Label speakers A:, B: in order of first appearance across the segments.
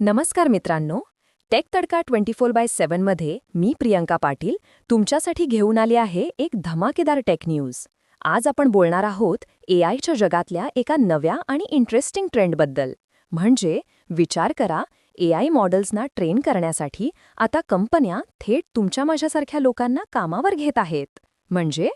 A: नमस्कार मित्रांनो. Tech Tadka twenty four by सेव्हनमध्ये मी प्रियंका पाटील तुमच्यासाठी घेऊन आली आहे एक धमाकेदार टेक न्यूज. आज आपण बोलणार आहोत ए आयच्या जगातल्या एका नव्या आणि इंटरेस्टिंग ट्रेंडबद्दल म्हणजे विचार करा ए आय मॉडेल्सना ट्रेन करण्यासाठी आता कंपन्या थेट तुमच्या माझ्यासारख्या लोकांना कामावर घेत आहेत. म्हणजे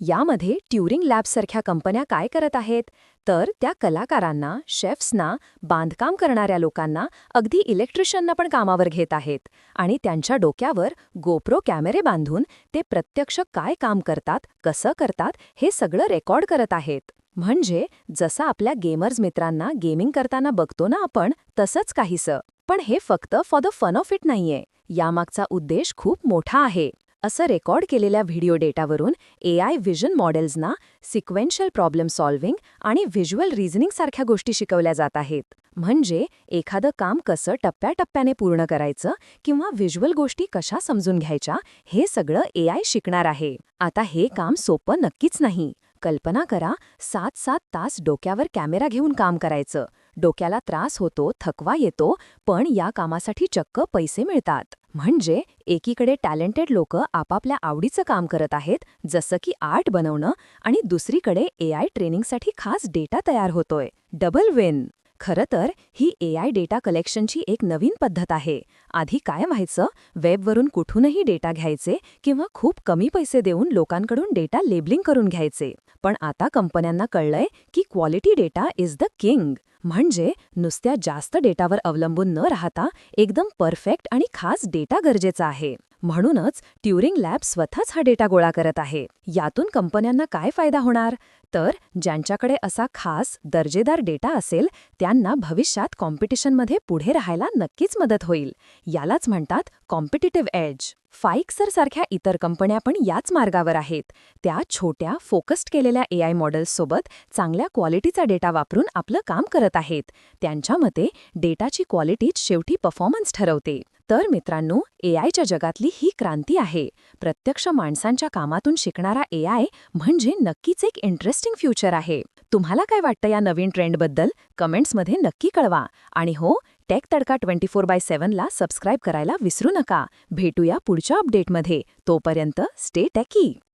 A: यामध्ये ट्युरिंग लॅब्ससारख्या कंपन्या काय करत आहेत? तर त्या कलाकारांना शेफ्सना बांधकाम करणाऱ्या लोकांना अगदी इलेक्ट्रिशियनना पण कामावर घेत आहेत. आणि त्यांच्या डोक्यावर गोप्रो कॅमेरे बांधून ते प्रत्यक्ष काय काम करतात कसं करतात हे सगळं रेकॉर्ड करत आहेत. म्हणजे जसं आपल्या गेमर्स मित्रांना गेमिंग करताना बघतो ना आपण तसंच काहीसं. पण हे फक्त for the fun of it नाहीये. यामागचा उद्देश खूप मोठा आहे. असं रेकॉर्ड केलेल्या व्हिडिओ डेटावरून ए आय व्हिजन मॉडेल्सना सिक्वेन्शियल प्रॉब्लेम सॉल्व्हिंग आणि व्हिज्युअल रिझनिंग सारख्या गोष्टी शिकवल्या जात आहेत. म्हणजे एखादं काम कसं टप्प्याटप्प्याने पूर्ण करायचं किंवा व्हिज्युअल गोष्टी कशा समजून घ्यायच्या हे सगळं ए आय शिकणार आहे. आता हे काम सोपं नक्कीच नाही. कल्पना करा सात सात तास डोक्यावर कॅमेरा घेऊन काम करायचं. डोक्याला त्रास होतो थकवा येतो पण या कामासाठी चक्क पैसे मिळतात. म्हणजे एकीकडे टॅलेंटेड लोक आपापल्या आवडीचं काम करत आहेत जसं की आर्ट बनवणं आणि दुसरीकडे ए आय ट्रेनिंगसाठी खास डेटा तयार होतोय. Double win! खरं तर ही ए आय डेटा कलेक्शनची एक नवीन पद्धत आहे. आधी काय व्हायचं वेबवरून कुठूनही डेटा घ्यायचे किंवा खूप कमी पैसे देऊन लोकांकडून डेटा लेबलिंग करून घ्यायचे. पण आता कंपन्यांना कळलंय की quality data is the king. म्हणजे नुसत्या जास्त डेटावर अवलंबून न राहता एकदम परफेक्ट आणि खास डेटा गरजेचा आहे. म्हणूनच ट्युरिंग लॅब स्वतःच हा डेटा गोळा करत आहे. यातून कंपन्यांना काय फायदा होणार? तर ज्यांच्याकडे असा खास दर्जेदार डेटा असेल त्यांना भविष्यात कॉम्पिटिशनमध्ये पुढे राहायला नक्कीच मदत होईल. यालाच म्हणतात कॉम्पिटिटिव्ह एज. फाईक्सर सारख्या इतर कंपन्या पण याच मार्गावर आहेत. त्या छोट्या फोकस्ड केलेल्या ए आय मॉडेल्ससोबत चांगल्या क्वालिटीचा डेटा वापरून आपलं काम करत आहेत. त्यांच्या मते डेटाची क्वालिटीच शेवटी परफॉर्मन्स ठरवते. तर मित्रांनो ए आयच्या जगातली ही क्रांती आहे. प्रत्यक्ष माणसांच्या कामातून शिकणारा ए आय म्हणजे नक्कीच एक इंटरेस्टिंग फ्युचर आहे. तुम्हाला काय वाटतं या नवीन ट्रेंडबद्दल कमेंट्समध्ये नक्की कळवा. आणि हो tech Tadka twenty four by सेव्हनला subscribe करायला विसरू नका. भेटूया पुढच्या अपडेटमध्ये तोपर्यंत स्टे टॅकी